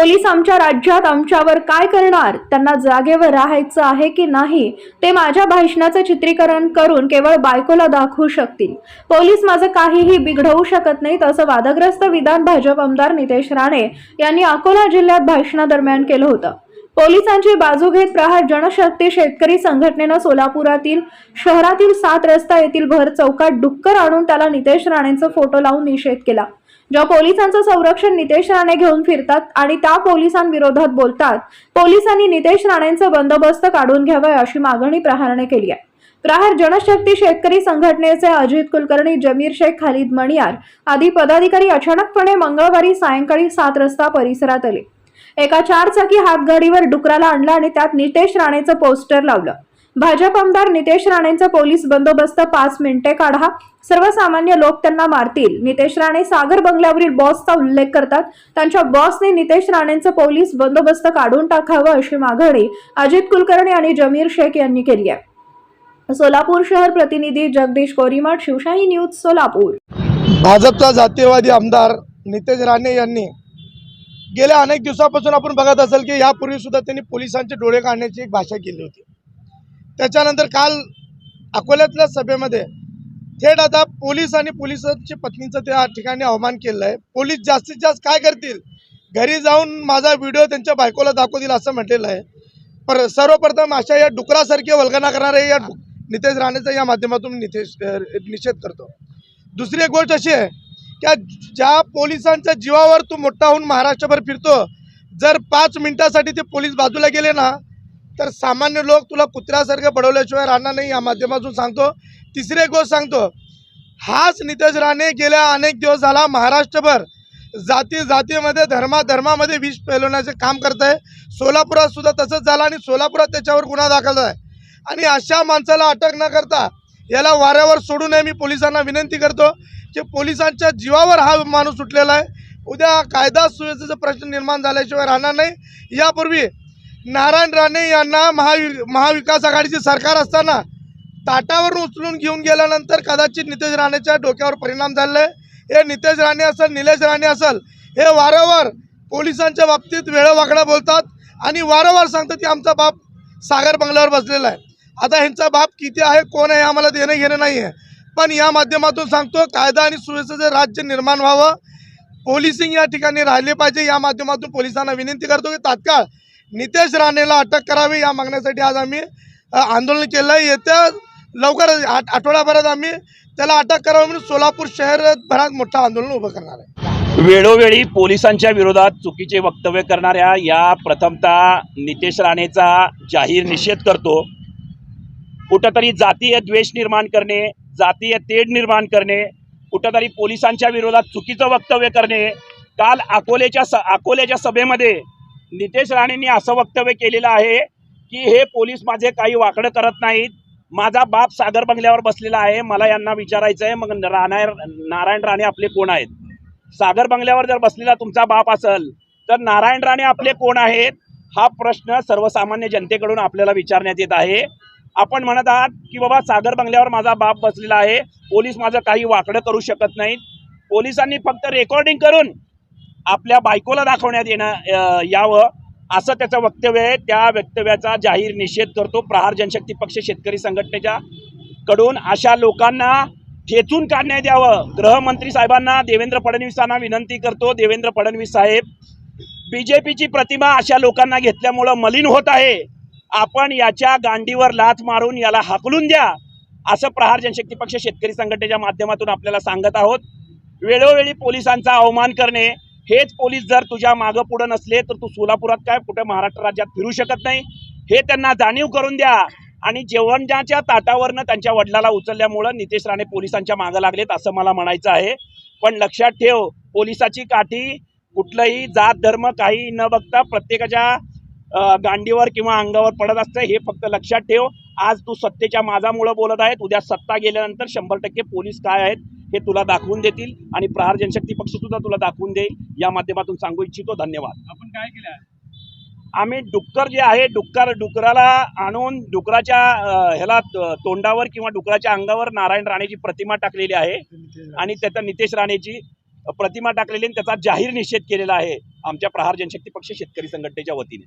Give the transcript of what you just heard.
Police आमच्या राज्यात आमच्यावर काय करणार? त्यांना जागेवर राहायचं आहे की नाही? ते माझ्या भाषणाचं चित्रीकरण करून केवळ बायकोला दाखवू शकतील. पोलीस माझं काहीही बिघडवू शकत नाहीत असं वादग्रस्त विधान भाजप आमदार नितेश राणे यांनी अकोला जिल्ह्यात भाषणादरम्यान केलं होतं. पोलिसांची बाजू घेत प्रहार जनशक्ती शेतकरी संघटनेनं सोलापुरातील शहरातील सात रस्ता येथील भर चौकात डुक्कर आणून त्याला नितेश राणेंचा फोटो लावून निषेध केला. ज्या पोलिसांचं संरक्षण नितेश राणे घेऊन फिरतात आणि त्या पोलिसांविरोधात बोलतात पोलिसांनी नितेश राणेंचा बंदोबस्त काढून घ्यावा अशी मागणी प्रहारने केली आहे. प्रहार जनशक्ती शेतकरी संघटनेचे अजित कुलकर्णी जमीर शेख खालिद मणियार आदी पदाधिकारी अचानकपणे मंगळवारी सायंकाळी सात रस्ता परिसरात आले. एका चारचाकी हातगाडीवर डुकराला आणला आणि त्यात नितेश राणेचं पोस्टर लावलं. भाजप आमदार नितेश राणेंचा पोलीस बंदोबस्त पाच मिनिटे काढा. सर्वसामान्य लोक त्यांना मारतील. नितेश राणे सागर बंगल्यावरील बॉसचा उल्लेख करतात. त्यांच्या बॉसने नितेश राणेंचं पोलीस बंदोबस्त काढून टाकावं अशी मागणी अजित कुलकर्णी आणि जमीर शेख यांनी केली आहे. सोलापूर शहर प्रतिनिधी जगदीश कोरीमठ शिवशाही न्यूज सोलापूर. भाजपचा जातीयवादी आमदार नितेश राणे यांनी गेल्या अनेक दिवसापासून आपण बघत असेल की यापूर्वी सुद्धा त्यांनी पोलिसांचे डोळे काढण्याची एक भाषा केली होती. त्याच्यानंतर काल अकोल्यातल्या सभेमध्ये थेट आता पोलीस आणि पोलिसांच्या पत्नीचं त्या ठिकाणी अवमान केलं आहे. पोलीस जास्तीत जास्त काय करतील? घरी जाऊन माझा व्हिडिओ त्यांच्या बायकोला दाखवतील असं म्हटलेलं आहे. पर सर्वप्रथम अशा या डुकरासारखे वल्गना करणारे या नितेश राणेचा या माध्यमातून नितेश निषेध करतो. दुसरी एक गोष्ट अशी आहे की ज्या पोलिसांच्या जीवावर तू मोठा होऊन महाराष्ट्रभर फिरतो जर पाच मिनिटासाठी ते पोलीस बाजूला गेले ना तर सामान्य लोक तुला कुत्र्यासारखं बडवल्याशिवाय राहणार नाही या माध्यमातून सांगतो. तिसरी गोष्ट सांगतो. हाच नितेश राणे गेल्या अनेक दिवस झाला महाराष्ट्रभर जाती जातीमध्ये धर्मा धर्मामध्ये विष फैलवण्याचे काम करत आहे सोलापुरात सुद्धा तसंच झालं आणि सोलापुरात त्याच्यावर गुन्हा दाखल आहे आणि अशा माणसाला अटक न करता याला वाऱ्यावर सोडू नये मी पोलिसांना विनंती करतो की पोलिसांच्या जीवावर हा माणूस सुटलेला आहे. उद्या कायदा सुव्यवस्थेचा प्रश्न निर्माण झाल्याशिवाय राहणार नाही. यापूर्वी नारायण राणे यांना महावि महाविकास आघाडीचे सरकार असताना ताटावरून उचलून घेऊन गेल्यानंतर कदाचित नितेश राणेच्या डोक्यावर परिणाम झालेला आहे. हे नितेश राणे असेल निलेश राणे असेल हे वारंवार पोलिसांच्या बाबतीत वेळवाकडा बोलतात आणि वारंवार सांगतात की आमचा बाप सागर बंगल्यावर बसलेला आहे. आता ह्यांचा बाप किती आहे कोण आहे आम्हाला देणं घेणं नाही आहे. पण या माध्यमातून सांगतो कायदा आणि सुव्यवस्थेचं राज्य निर्माण व्हावं. पोलिसिंग या ठिकाणी राहिले पाहिजे या माध्यमातून पोलिसांना विनंती करतो की तात्काळ नितेश राणेला अटक करावी या मागण्यासाठी आज आम्ही आंदोलन केलं आहे येत्या लवकर आठ आठवड्याभरात आम्ही त्याला अटक करावी म्हणून सोलापूर शहरभरात मोठं आंदोलन उभं करणार आहे. वेळोवेळी पोलिसांच्या विरोधात चुकीचे वक्तव्य करणाऱ्या या प्रथमतः नितेश राणेचा जाहीर निषेध करतो. कुठंतरी जातीय द्वेष निर्माण करणे जातीय तेढ निर्माण करणे कुठंतरी पोलिसांच्या विरोधात चुकीचं वक्तव्य करणे काल अकोल्याच्या स अकोल्याच्या सभेमध्ये नितेश राणेंनी असं वक्तव्य केलेलं आहे की हे पोलीस माझे काही वाकडं करत नाहीत. माझा बाप सागर बंगल्यावर बसलेला आहे. मला यांना विचारायचं आहे. मग राणा नारायण राणे आपले कोण आहेत? सागर बंगल्यावर जर बसलेला तुमचा बाप असेल तर नारायण राणे आपले कोण आहेत? हा प्रश्न सर्वसामान्य जनतेकडून आपल्याला विचारण्यात येत आहे. आपण म्हणत आहात की बाबा सागर बंगल्यावर माझा बाप बसलेला आहे. पोलीस माझं काही वाकडं करू शकत नाहीत. पोलिसांनी फक्त रेकॉर्डिंग करून आपल्या बायकोला दाखवण्यात येणं यावं असं त्याचं वक्तव्य आहे. त्या वक्तव्याचा जाहीर निषेध करतो प्रहार जनशक्ती पक्ष शेतकरी संघटनेच्या कडून. अशा लोकांना ठेचून काढण्यात यावं. गृहमंत्री साहेबांना देवेंद्र फडणवीसांना विनंती करतो. देवेंद्र फडणवीस साहेब बी जे पीची प्रतिमा अशा लोकांना घेतल्यामुळं मलिन होत आहे. आपण याच्या गांडीवर लाथ मारून याला हाकलून द्या असं प्रहार जनशक्ती पक्ष शेतकरी संघटनेच्या माध्यमातून आपल्याला सांगत आहोत. वेळोवेळी पोलिसांचा अवमान करणे हेच पोलीस जर तुझ्या मागं पुढं नसले तर तू सोलापुरात काय कुठे महाराष्ट्र राज्यात फिरू शकत नाही? हे त्यांना जाणीव करून द्या. आणि जेवणाच्या ताटावरनं त्यांच्या वडिलाला उचलल्यामुळं नितेश राणे पोलिसांच्या मागं लागलेत असं मला म्हणायचं आहे. पण लक्षात ठेव पोलिसाची काठी कुठलंही जात धर्म काही न बघता प्रत्येकाच्या गांडीवर किंवा अंगावर पडत असतं हे फक्त लक्षात ठेव. आज तू सत्तेच्या माझामुळं बोलत आहेत उद्या सत्ता गेल्यानंतर शंभर टक्के पोलीस काय आहेत हे तुला दाखवून देतील आणि प्रहार जनशक्ती पक्ष सुद्धा तुला दाखवून देईल. या माध्यमातून सांगू इच्छितो. धन्यवाद. आपण काय केलं आम्ही डुक्कर जे आहे डुक्कर डुकराला आणून डुकराच्या ह्याला तोंडावर किंवा डुकराच्या अंगावर नारायण राणेची प्रतिमा टाकलेली आहे. आणि त्याचा नितेश राणेची प्रतिमा टाकलेली आणि त्याचा जाहीर निषेध केलेला आहे आमच्या प्रहार जनशक्ती पक्ष शेतकरी संघटनेच्या वतीने.